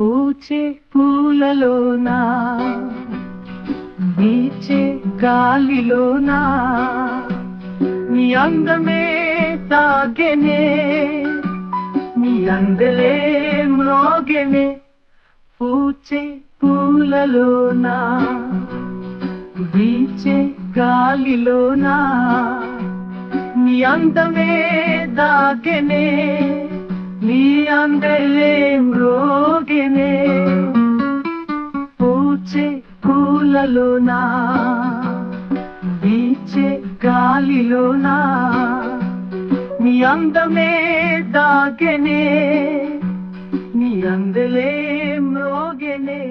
పూచే పూలలోనా? నీచే గాలిలోనా? నీ అందమే తాగెనే నీ అందలే మోగెనే పూచే పూలలోనా? వీచే గాలిలోనా? నీ అందమే దాగెనే నీ అందలే పూచే పూలలోనా? వీచే గాలిలోనా? నీ అందమే దాగనే నీ అందలే మ్రోగెనే